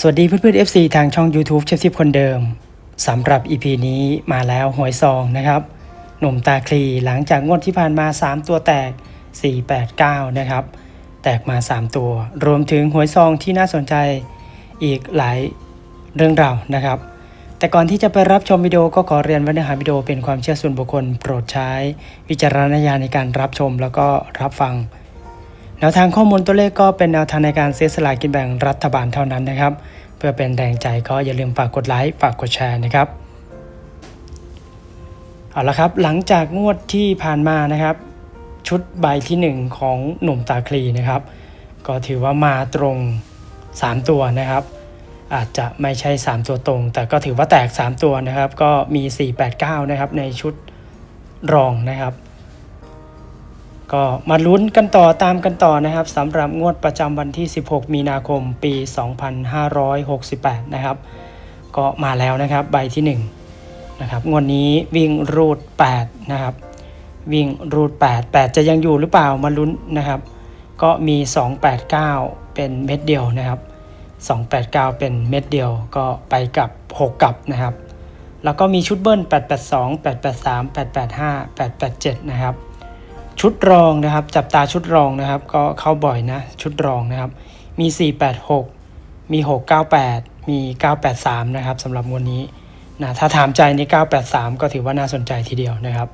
สวัสดีเพื่อนๆ FC ทางช่อง YouTube เชฟซิปคนเดิมสำหรับ EP นี้มาแล้วหวยซองนะครับ หนุ่มตาคลีหลังจากงวดที่ผ่านมา 3 ตัวแตก 489 นะครับ แตกมา 3 ตัว รวมถึงหวยซองที่น่าสนใจอีกหลายเรื่องราวนะครับ แต่ก่อนที่จะไปรับชมวิดีโอก็ขอเรียนว่าเนื้อหาวิดีโอเป็นความเชื่อส่วนบุคคล โปรดใช้ วิจารณญาณในการรับชมแล้วก็รับฟัง แนวทางข้อมูลตัวเลขก็เป็นแนวทางในการซื้อสลากกินแบ่งรัฐบาลเท่านั้นนะครับ เพื่อเป็นแรงใจก็อย่าลืมฝากกดไลค์ฝากกดแชร์นะครับเอาละครับหลังจากงวดที่ผ่านมานะครับ ชุดใบที่ 1 ของหนุ่มตาคลีนะครับ ก็ถือว่ามาตรง 3 ตัวนะครับ อาจจะไม่ใช่ 3 ตัวตรง แต่ก็ถือว่าแตก 3 ตัวนะครับ ก็มี 489 นะครับในชุดรองนะครับ ก็มาลุ้นกันต่อตามกันต่อนะครับสำหรับงวดประจำวันที่ 16 มีนาคมปี 2568 นะครับ ก็มาแล้วนะครับใบที่ 1 นะครับ งวดนี้วิ่งรูด 8 นะครับ วิ่งรูด 8 8 จะยังอยู่หรือเปล่ามาลุ้นนะครับ ก็มี 289 เป็นเม็ดเดียวนะครับ 289 เป็นเม็ดเดียวก็ไปกับ 6 กับนะครับ แล้วก็มีชุดเบิ้ล882 883 885 887 นะครับ ชุดรองนะครับ จับตาชุดรองนะครับ ก็เข้าบ่อยนะ ชุดรองนะครับ มี 486 มี 698 มี 983 นะครับสำหรับงวดนี้นะถ้าถามใจใน 983 ก็ถือว่าน่าสนใจทีเดียวนะครับ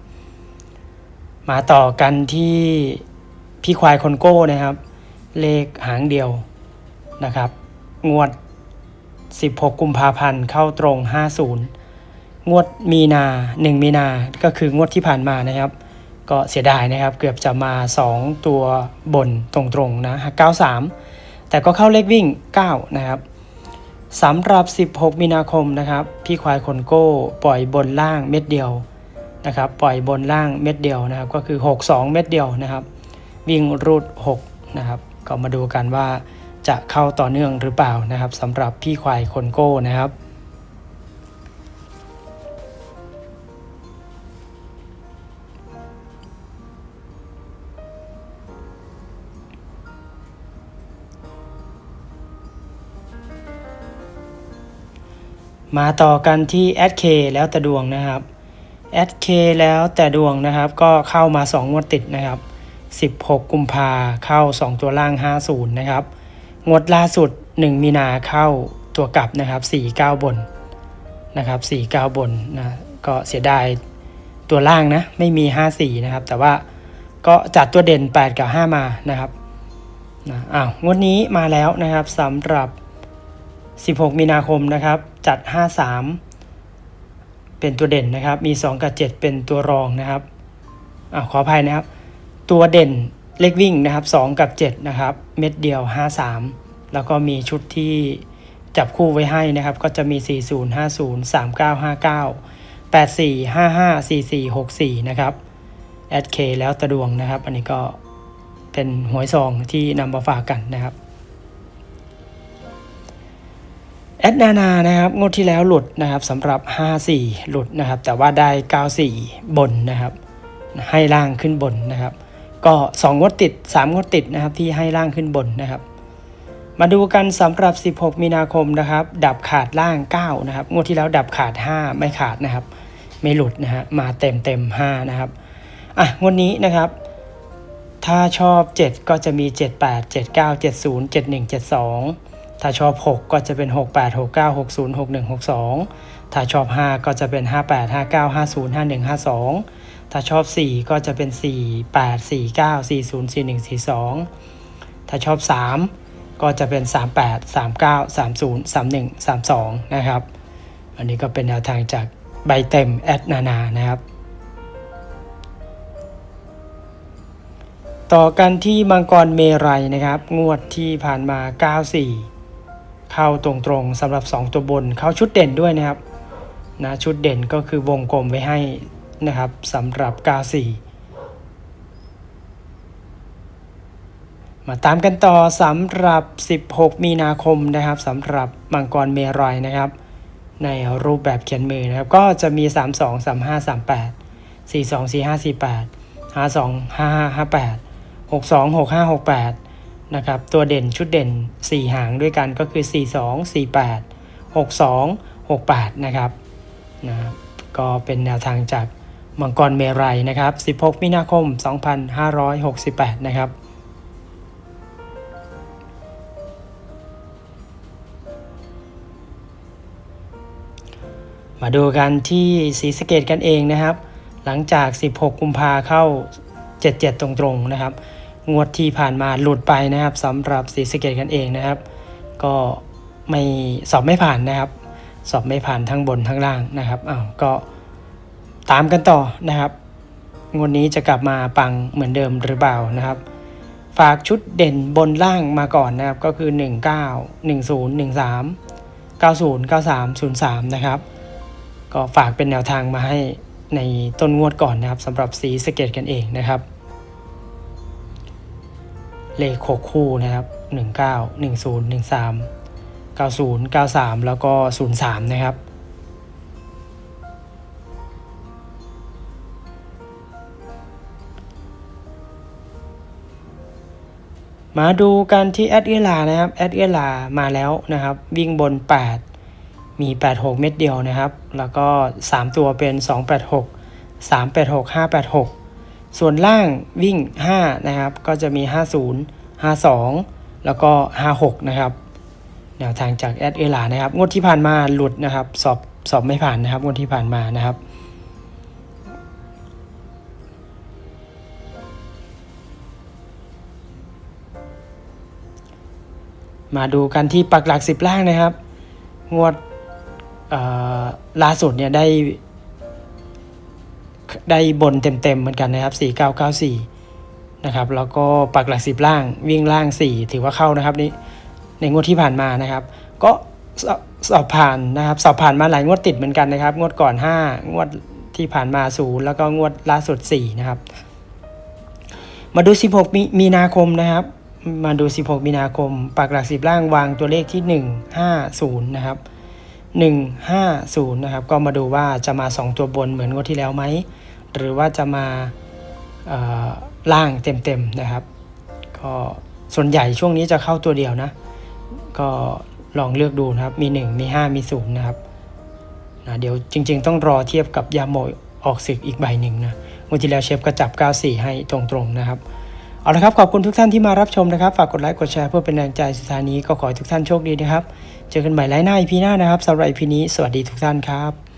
มาต่อกันที่พี่ควายคนโก้นะครับ เลขหางเดียวนะครับ งวด 16 กุมภาพันธ์เข้าตรง 50 งวดมีนา 1 มีนา ก็คืองวดที่ผ่านมานะครับ ก็เสียดายนะครับเกือบจะมา 2 ตัวบนตรงๆนะ93 แต่ก็เข้าเลขวิ่ง 9 นะครับสำหรับ 16 มีนาคมนะครับ พี่ควายคนโก้ปล่อยบนล่างเม็ดเดียวนะครับ ปล่อยบนล่างเม็ดเดียวนะครับ ก็คือ 62 เม็ดเดียวนะครับ วิ่งรูด 6 นะครับ ก็มาดูกันว่าจะเข้าต่อเนื่องหรือเปล่านะครับสำหรับพี่ควายคนโก้นะครับ มาต่อกันที่แอดเคแล้วแต่ดวงนะครับแอดเคแล้วแต่ดวงนะครับ ก็เข้ามา2งวดติดนะครับ 16 กุมภาเข้า 2 ตัวล่าง 50 นะครับ งวดล่าสุด 1 มีนาเข้าตัวกลับนะครับ 49 บนนะครับ 49 บนนะก็เสียดายตัวล่างนะไม่มี 54 นะครับ แต่ว่าก็จัดตัวเด่น 8 กับ 5 มานะครับนะอ้าวงวดนี้มาแล้วนะครับสำหรับ 16 มีนาคมนะครับ จัด 53 เป็นตัวเด่นนะครับ มี 2 กับ 7 เป็นตัวรองนะครับอ่าขออภัยนะครับ ตัวเด่นเลขวิ่งนะครับ 2 กับ 7 นะครับ เม็ดเดียว 53 แล้วก็มีชุดที่จับคู่ไว้ให้นะครับ ก็จะมี 40 50 39 59 84 55 44 64 นะครับแอดเคแล้วตะดวงนะครับ อันนี้ก็เป็นหวยซองที่นำมาฝากกันนะครับ แอดนานานะครับงวดที่แล้วหลุดนะครับสำหรับ 54 หลุดนะครับ แต่ว่าได้ 94 บนนะครับ ให้ล่างขึ้นบนนะครับ ก็ 2 งวดติด 3 งวดติดนะครับที่ให้ล่างขึ้นบนนะครับ มาดูกันสำหรับ 16 มีนาคมนะครับ ดับขาดล่าง 9 นะครับ งวดที่แล้วดับขาด 5 ไม่ขาดนะครับ ไม่หลุดนะฮะมาเต็มเต็ม5นะครับอะงวดนี้นะครับ ถ้าชอบ 7 ก็จะมี 78 79 70 71 72 ถ้าชอบ 6 ก็จะเป็น 68 69 60 61 62 ถ้าชอบ 5 ก็จะเป็น 58 59 50 51 52 ถ้าชอบ 4 ก็จะเป็น 4 8 4 9 40 41 42 ถ้าชอบ 3 ก็จะเป็น 38 39 30 31 32 นะครับ อันนี้ก็เป็นแนวทางจากใบเต็มแอดนานานะครับต่อกันที่มังกรเมรัยนะครับ งวดที่ผ่านมา 94 เข้าตรงๆสำหรับ 2 ตัวบน เข้าชุดเด่นด้วยนะครับนะชุดเด่นก็คือวงกลมไว้ให้นะครับสำหรับ94มาตามกันต่อสำหรับ 16 มีนาคมนะครับสำหรับมังกรเมรัยนะครับ ในรูปแบบเขียนมือนะครับ ก็จะมี 3 2 3 5 3 8 4 2 4 5 4 8 5 2 5 5 5 8 6 2 6 5 6 8 นะครับ ตัวเด่นชุดเด่น 4 หางด้วยกันก็คือ 42 48 62 68 นะครับนะครับก็เป็นแนวทางจากมังกรเมรัยนะครับ 16 มีนาคม 2568 นะครับมาดูกันที่ศรีสะเกดกันเองนะครับ หลังจาก 16 กุมภาเข้า 77 ตรงๆนะครับ งวดที่ผ่านมาหลุดไปนะครับสำหรับศรีสะเกดกันเองนะครับ ก็ไม่สอบไม่ผ่านนะครับ สอบไม่ผ่านทั้งบนทั้งล่างนะครับอ้าวก็ตามกันต่อนะครับ งวดนี้จะกลับมาปังเหมือนเดิมหรือเปล่านะครับ ฝากชุดเด่นบนล่างมาก่อนนะครับก็คือ 19 10 13 90 93 03 นะครับ ก็ฝากเป็นแนวทางมาให้ในต้นงวดก่อนนะครับสำหรับสีสเกตกันเองนะครับ เลขหกคู่นะครับ19 10 13 90 93 แล้วก็ 03 นะครับ มาดูกันที่แอดเอลานะครับแอดเอลามาแล้วนะครับ วิ่งบน 8 มี 86 เม็ดเดียวนะครับ แล้วก็ 3 ตัวเป็น 286 386 586 ส่วนล่างวิ่ง 5 นะครับ ก็จะมี 50 52 แล้วก็ 56 นะครับ แนวทางจากแอดเอลานะครับ งวดที่ผ่านมาหลุดนะครับ สอบสอบไม่ผ่านนะครับ งวดที่ผ่านมานะครับมาดูกันที่ปักหลักสิบล่างนะครับ งวดล่าสุดเนี่ยได้ ได้บนเต็มๆเหมือนกันนะครับ 4994 นะครับ แล้วก็ปักหลักสิบล่างวิ่งล่าง 4 ถือว่าเข้านะครับนี่ในงวดที่ผ่านมานะครับ ก็สอบสอบผ่านนะครับ สอบผ่านมาหลายงวดติดเหมือนกันนะครับ งวดก่อน 5 งวดที่ผ่านมา 0 แล้วก็งวดล่าสุด 4 นะครับ มาดู 16 มีมีนาคมนะครับ มาดู 16 มีนาคมปากหลักสิบล่างวางตัวเลขที่ 150 นะครับ150 นะครับ ก็มาดูว่าจะมา 2 ตัวบนเหมือนงวดที่แล้วไหม หรือว่าจะมาล่างเต็มๆนะครับ ก็ส่วนใหญ่ช่วงนี้จะเข้าตัวเดียวนะ ก็ลองเลือกดูนะครับ มี 1 มี 5 มี 0 นะครับนะเดี๋ยวจริง ๆ ต้องรอเทียบกับยาโมยออกศึกอีกใบหนึ่งนะงวดที่แล้วเชฟก็จับ 94 ให้ตรงๆนะครับ เอาละครับ ขอบคุณทุกท่านที่มารับชมนะครับ ฝากกดไลค์กดแชร์เพื่อเป็นแรงใจสุดท้ายนี้ก็ขอให้ทุกท่านโชคดีนะครับ เจอกันใหม่ไลฟ์หน้าอีพีหน้านะครับสำหรับอีพีนี้สวัสดีทุกท่านครับ